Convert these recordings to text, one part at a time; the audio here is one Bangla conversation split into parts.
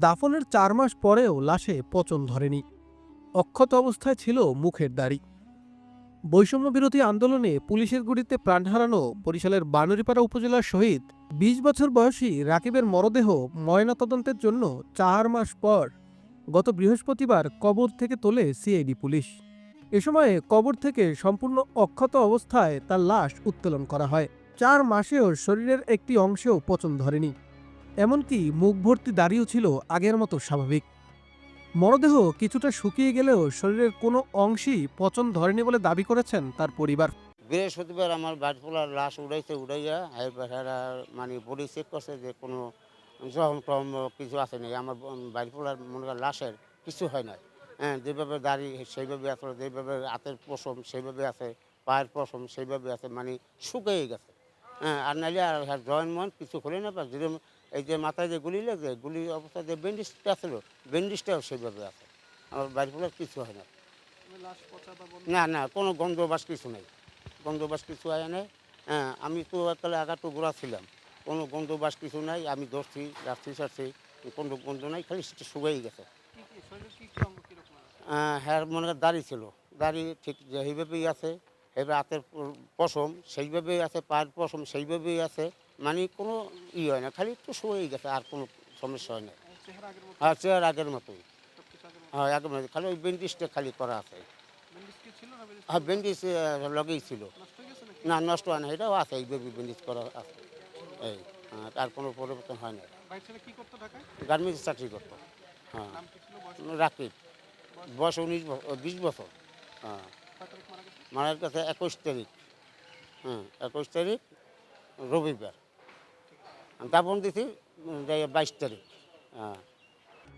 দাফনের চার মাস পরেও লাশে পচন ধরেনি। অক্ষত অবস্থায় ছিল মুখের দাড়ি। বৈষম্য বিরোধী আন্দোলনে পুলিশের গুলিতে প্রাণ হারানো বরিশালের বানুরিপাড়া উপজেলার শহীদ বিশ বছর বয়সী রাকিবের মরদেহ ময়নাতদন্তের জন্য চার মাস পর গত বৃহস্পতিবার কবর থেকে তোলে সিআইডি পুলিশ। এ সময়ে কবর থেকে সম্পূর্ণ অক্ষত অবস্থায় তার লাশ উত্তোলন করা হয়। চার মাসেও শরীরের একটি অংশেও পচন ধরেনি। এমনকি মুখ ভর্তি দাড়িও ছিল আগের মতো স্বাভাবিক। মরদেহ কিছুটা শুকিয়ে গেলেও শরীরের কোনো অংশই পচন ধরেনি বলে দাবি করেছেন তার পরিবার। বৃহস্পতিবার আমার বাড়ি পোলার লাশ উড়াইছে, উড়াইয়া এবার হেরা মানে বডি চেক করছে যে কোনো জখম টম কিছু আছে নাকি। আমার বাড়ি পোলার মনে করেন লাশের কিছু হয় নাই। হ্যাঁ যেভাবে দাড়ি সেইভাবে আছে, যেভাবে হাতের পশম সেইভাবে আছে, পায়ের পশম সেইভাবে আছে মানে শুকিয়ে গেছে। হ্যাঁ আর নাইলে আর জয়েন মন কিছু খুলে না পারে যেরকম এই যে মাথায় যে গুলি লেগে গুলি অবস্থায় যে ব্যান্ডেজটা ছিল ব্যান্ডেজটাও সেইভাবে আছে। আমার বাড়ি পোলার কিছু হয় না। না না কোনো গন্ধবাস কিছু নেই। গন্ধবাস কিছু হয় না হ্যাঁ আমি তো তাহলে আগাটো গোড়া ছিলাম। কোনো গন্ধবাস কিছু নাই আমি ধরছি রাখছি সারছি কোনো গন্ধ নাই খালি সেটা শুকাই গেছে। হ্যাঁ মনে করেন দাড়ি ছিল। দাড়ি ঠিক যে সেইভাবেই আছে এবার হাতের পশম সেইভাবেই আছে পায়ের পশম সেইভাবেই আছে। মানে কোনো ই হয় না খালি একটু শুয়েই গেছে আর কোনো সমস্যা হয় না। হ্যাঁ চেয়ার আগের মতোই। হ্যাঁ আগের মতো খালি ওই বেন্ডিসটা খালি করা আছে। হ্যাঁ বেন্ডিস লগেই ছিল। না নষ্ট হয় না এটাও আছে এই বেবি বেন্ডিজ করা আছে। এই হ্যাঁ, তার কোনো পরিবর্তন হয় না। গার্মেন্টস চাকরি করতো। হ্যাঁ। রাকিব। বয়স? উনিশ বছর বিশ বছর। হ্যাঁ। মারার কাছে একুশ তারিখ। হ্যাঁ একুশ তারিখ রবিবার। দাপন দিছি বাইশ তারিখ। হ্যাঁ।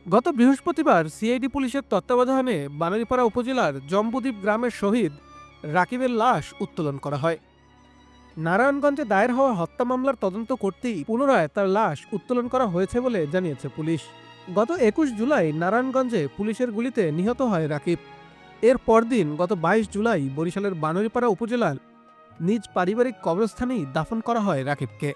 গত বৃহস্পতিবার সিআইডি পুলিশের তত্ত্বাবধানে বানারীপাড়া উপজেলার জম্বুদ্বীপ গ্রামের শহীদ রাকিবের লাশ উত্তোলন করা হয়। নারায়ণগঞ্জে দায়ের হওয়া হত্যা মামলার তদন্ত করতেই পুনরায় তার লাশ উত্তোলন করা হয়েছে বলে জানিয়েছে পুলিশ। গত একুশ জুলাই নারায়ণগঞ্জে পুলিশের গুলিতে নিহত হয় রাকিব। এর পরদিন গত বাইশ জুলাই বরিশালের বানরীপাড়া উপজেলার নিজ পারিবারিক কবরস্থানেই দাফন করা হয় রাকিবকে।